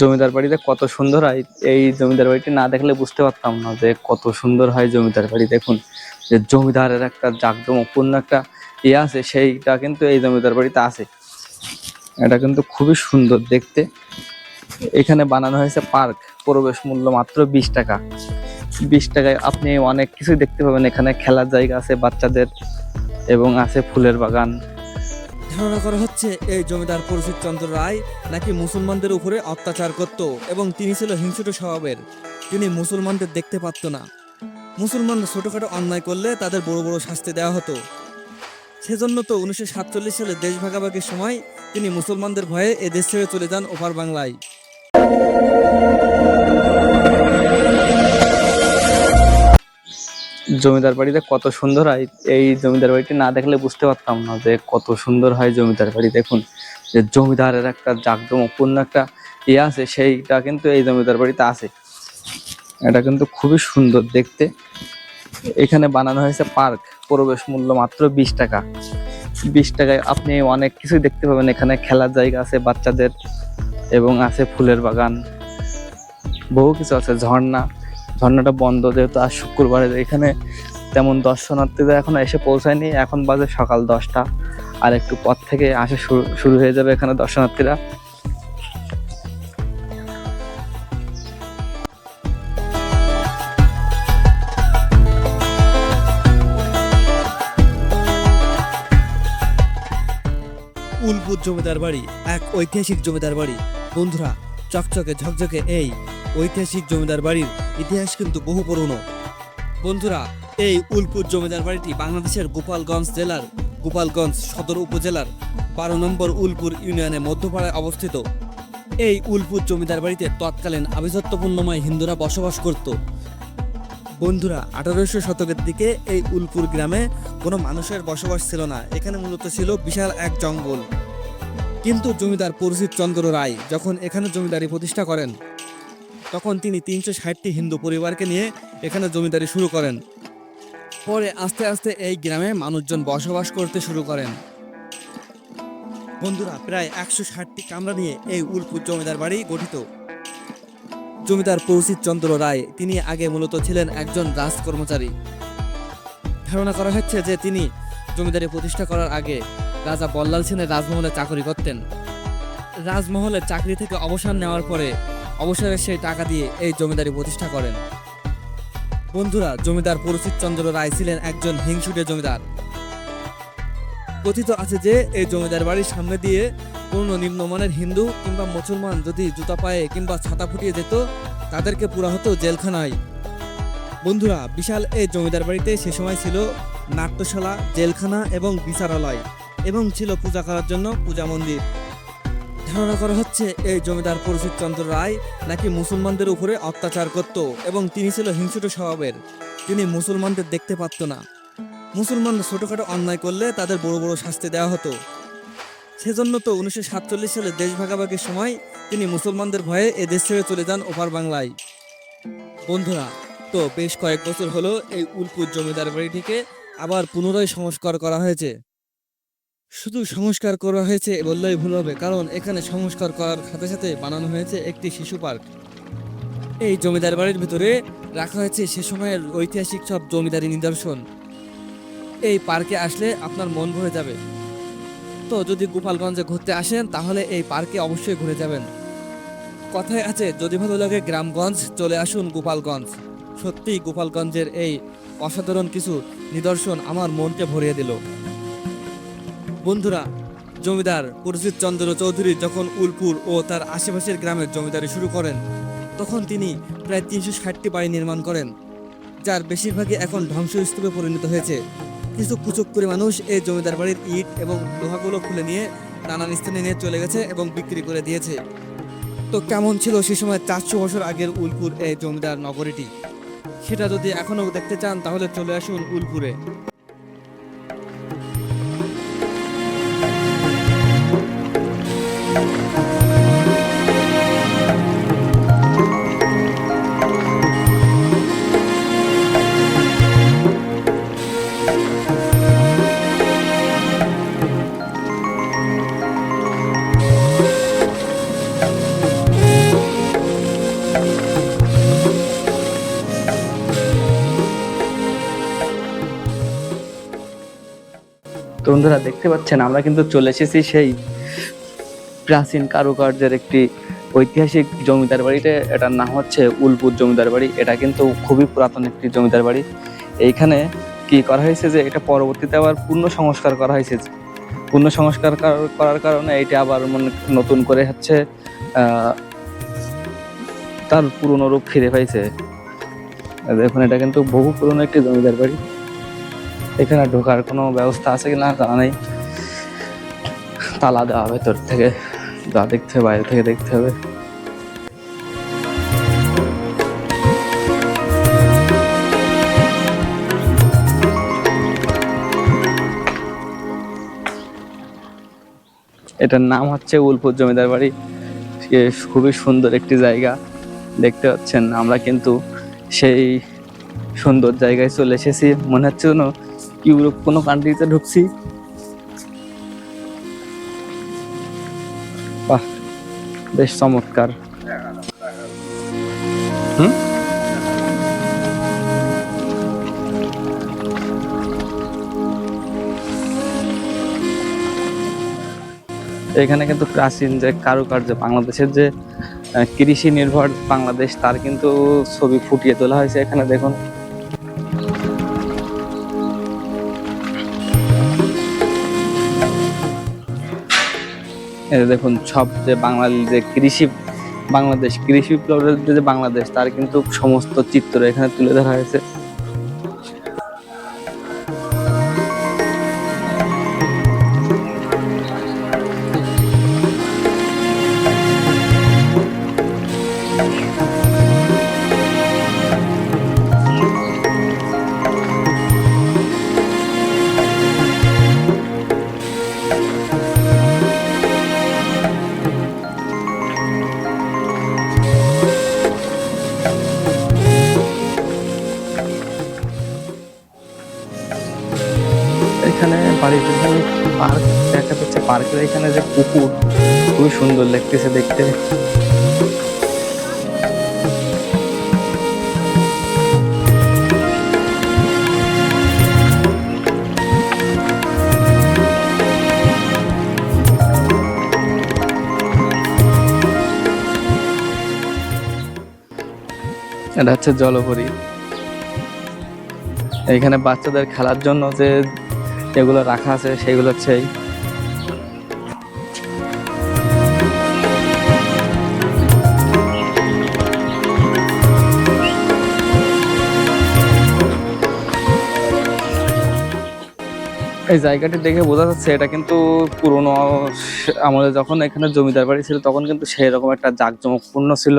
জমিদার বাড়িতে কত সুন্দর হয়, এই জমিদার বাড়িটি না দেখলে বুঝতে পারতাম না যে কত সুন্দর হয় জমিদার বাড়ি। দেখুন, যে জমিদারের একটা জাকজমকপূর্ণ একটা ইয়ে আছে, সেইটা কিন্তু এই জমিদার বাড়িতে আছে। এটা কিন্তু খুবই সুন্দর দেখতে। এখানে বানানো হয়েছে পার্ক, প্রবেশ মূল্য মাত্র বিশ টাকা। বিশ টাকায় আপনি অনেক কিছুই দেখতে পাবেন। এখানে খেলার জায়গা আছে বাচ্চাদের, এবং আছে ফুলের বাগান। ধারণা করা হচ্ছে এই জমিদার পরিচিত চন্দ্র রায় নাকি মুসলমানদের উপরে অত্যাচার করত এবং তিনি ছিল হিংসুট স্বভাবের। তিনি মুসলমানদের দেখতে পারত না। মুসলমানরা ছোটখাটো অন্যায় করলে তাদের বড় বড় শাস্তি দেওয়া হতো। সেজন্য তো উনিশশো সাতচল্লিশ সালে দেশ ভাগাভাগির সময় তিনি মুসলমানদের ভয়ে এ দেশ ছেড়ে চলে যান ওপার বাংলায়। জমিদার বাড়িতে কত সুন্দর হয়, এই জমিদার বাড়িটি না দেখলে বুঝতে পারতাম না যে কত সুন্দর হয় জমিদার বাড়ি। দেখুন, যে জমিদারের একটা জাকজমকপূর্ণ একটা ইয়ে আছে, সেইটা কিন্তু এই জমিদার বাড়িতে আছে। এটা কিন্তু খুবই সুন্দর দেখতে। এখানে বানানো হয়েছে পার্ক, প্রবেশ মূল্য মাত্র বিশ টাকা। বিশ টাকায় আপনি অনেক কিছুই দেখতে পাবেন। এখানে খেলার জায়গা আছে বাচ্চাদের, এবং আছে ফুলের বাগান, বহু কিছু আছে, ঝর্ণা। ঝর্ণাটা বন্ধ, যেহেতু আজ শুক্রবারে, এখানে তেমন দর্শনার্থীরা এখন এসে পৌঁছায়নি। এখন বাজে সকাল দশটা, আর একটু পর থেকে আসা শুরু শুরু হয়ে যাবে এখানে দর্শনার্থীরা। উলপুর জমিদার বাড়ি, এক ঐতিহাসিক জমিদার বাড়ি। বন্ধুরা, চকচকে ঝকঝকে এই ঐতিহাসিক জমিদার বাড়ির ইতিহাস কিন্তু বহু পুরনো। বন্ধুরা, এই উলপুর জমিদার বাড়িটি বাংলাদেশের গোপালগঞ্জ জেলার গোপালগঞ্জ সদর উপজেলার বারো নম্বর উলপুর ইউনিয়নের মধ্যপাড়ায় অবস্থিত। এই উলপুর জমিদার বাড়িতে তৎকালীন আভিজাত্যপূর্ণময় হিন্দুরা বসবাস করত। বন্ধুরা, আঠারোশো শতকের দিকে এই উলপুর গ্রামে কোনো মানুষের বসবাস ছিল না। এখানে মূলত ছিল বিশাল এক জঙ্গল। কিন্তু জমিদার পরিচিত চন্দ্র রায় যখন এখানে জমিদারি প্রতিষ্ঠা করেন তখন তিনি তিনশো ষাটটি হিন্দু পরিবারকে নিয়ে এখানে জমিদারি শুরু করেন। পরে আস্তে আস্তে এই গ্রামে মানুষজন বসবাস করতে শুরু করেন। বন্ধুরা, প্রায় একশো ষাটটি কামরা নিয়ে এই উলপুর জমিদার বাড়ি গঠিত। জমিদার পরিচিত চন্দ্র রায়, তিনি আগে মূলত ছিলেন একজন রাজ কর্মচারী ধারণা করা হচ্ছে যে তিনি জমিদারি প্রতিষ্ঠা করার আগে রাজা বল্লাল সেনের রাজমহলে চাকরি করতেন। রাজমহলের চাকরি থেকে অবসর নেওয়ার পরে অবসরের সেই টাকা দিয়ে এই জমিদারি প্রতিষ্ঠা করেন। বন্ধুরা, জমিদার পরিচিত চন্দ্র রায় ছিলেন একজন হিংসুটে জমিদার। কথিত আছে যে, এই জমিদার বাড়ির সামনে দিয়ে কোনো নিম্নমানের হিন্দু কিংবা মুসলমান যদি জুতা পায়ে কিংবা ছাতা ফুটিয়ে যেত, তাদেরকে পুরা হতো জেলখানায়। বন্ধুরা, বিশাল এই জমিদার বাড়িতে সে সময় ছিল নাট্যশালা, জেলখানা এবং বিচারালয় এবং ছিল পূজা করার জন্য পূজা মন্দির। ধারণা করা হচ্ছে এই জমিদার পরিচিত চন্দ্র রায় নাকি মুসলমানদের উপরে অত্যাচার করত এবং তিনি ছিল হিংসুট স্বভাবের। তিনি মুসলমানদের দেখতে পারত না। মুসলমানরা ছোটখাটো অন্যায় করলে তাদের বড় বড় শাস্তি দেওয়া হতো। সেজন্য তো উনিশশো সাতচল্লিশ সালে দেশ ভাগাভাগির সময় তিনি মুসলমানদের ভয়ে এ দেশ ছেড়ে চলে যান ওপার বাংলায়। বন্ধুরা, তো বেশ কয়েক বছর হলো এই উলপুর জমিদার বাড়িটিকে আবার পুনরায় সংস্কার করা হয়েছে। শুধু সংস্কার করা হয়েছে বললেই ভুল হবে, কারণ এখানে সংস্কার করার সাথে সাথে বানানো হয়েছে একটি শিশু পার্ক। এই জমিদার বাড়ির ভিতরে রাখা হয়েছে সে সময়ের ঐতিহাসিক সব জমিদারি নিদর্শন। এই পার্কে আসলে আপনার মন ভরে যাবে। তো যদি গোপালগঞ্জে ঘুরতে আসেন, তাহলে এই পার্কে অবশ্যই ঘুরে যাবেন। কথায় আছে, যদি ভালো লাগে গ্রামগঞ্জ, চলে আসুন গোপালগঞ্জ। সত্যিই গোপালগঞ্জের এই অসাধারণ কিছু নিদর্শন আমার মনকে ভরিয়ে দিল। বন্ধুরা, জমিদার পরিচিত চন্দ্র চৌধুরী যখন উলপুর ও তার আশেপাশের গ্রামের জমিদারি শুরু করেন, তখন তিনি প্রায় তিনশো ষাটটি বাড়ি নির্মাণ করেন, যার বেশিরভাগই এখন ধ্বংসস্তূপে পরিণত হয়েছে। কিছু কুচক করে মানুষ এই জমিদার বাড়ির ইট এবং লোহাগুলো খুলে নিয়ে নানান স্থানে নিয়ে চলে গেছে এবং বিক্রি করে দিয়েছে। তো কেমন ছিল সে সময় চারশো বছর আগের উলপুর এই জমিদার নগরীটি? সেটা যদি এখনও দেখতে চান, তাহলে চলে আসুন উলপুরে। তো বন্ধুরা দেখতে পাচ্ছেন, আমরা কিন্তু চলে এসেছি সেই প্রাচীন কারুকার্যের একটি ঐতিহাসিক জমিদার বাড়িতে। এটার নাম হচ্ছে উলপুর জমিদার বাড়ি। এটা কিন্তু খুবই পুরাতন একটি জমিদার বাড়ি। এইখানে কি করা হয়েছে যে, এটা পরবর্তীতে আবার পূর্ণ সংস্কার করা হয়েছে। পূর্ণ সংস্কার করার- কারণে এটা আবার মনে, নতুন করে হচ্ছে তার পুরনো রূপ ফিরে পাইছে। দেখুন, এটা কিন্তু বহু পুরনো একটি জমিদার বাড়ি। এখানে ঢোকার কোনো ব্যবস্থা আছে কি না জানা নেই। তালা দেওয়া ভেতর থেকে। যা দেখতে হবে, বাইরে থেকে দেখতে হবে। এটার নাম হচ্ছে উলপুর জমিদার বাড়ি। খুবই সুন্দর একটি জায়গা। দেখতে পাচ্ছেন, আমরা কিন্তু সেই সুন্দর জায়গায় চলে এসেছি। মনে হচ্ছে ইউরোপ কোনো কান্ট্রিতে ঢুকছি। বাহ, বেশ চমৎকার। হুম? এখানে কিন্তু প্রাচীন যে কারুকার্য, বাংলাদেশের যে কৃষি নির্ভর বাংলাদেশ, তার কিন্তু ছবি ফুটিয়ে তোলা হয়েছে এখানে, দেখুন। দেখুন, সব যে বাঙালি যে কৃষি, বাংলাদেশ, কৃষি বিপ্লবের যে বাংলাদেশ, তার কিন্তু সমস্ত চিত্র এখানে তুলে ধরা হয়েছে। পার্কের এখানে যে পুকুর, খুবই সুন্দর লাগতেছে দেখতে। এটা হচ্ছে জলপরি এখানে বাচ্চাদের খেলার জন্য যে এগুলো রাখা আছে, সেগুলো হচ্ছে এই। জায়গাটি দেখে বোঝা যাচ্ছে এটা কিন্তু পুরনো আমাদের যখন এখানে জমিদার বাড়ি ছিল, তখন কিন্তু সেরকম একটা জাঁকজমকপূর্ণ ছিল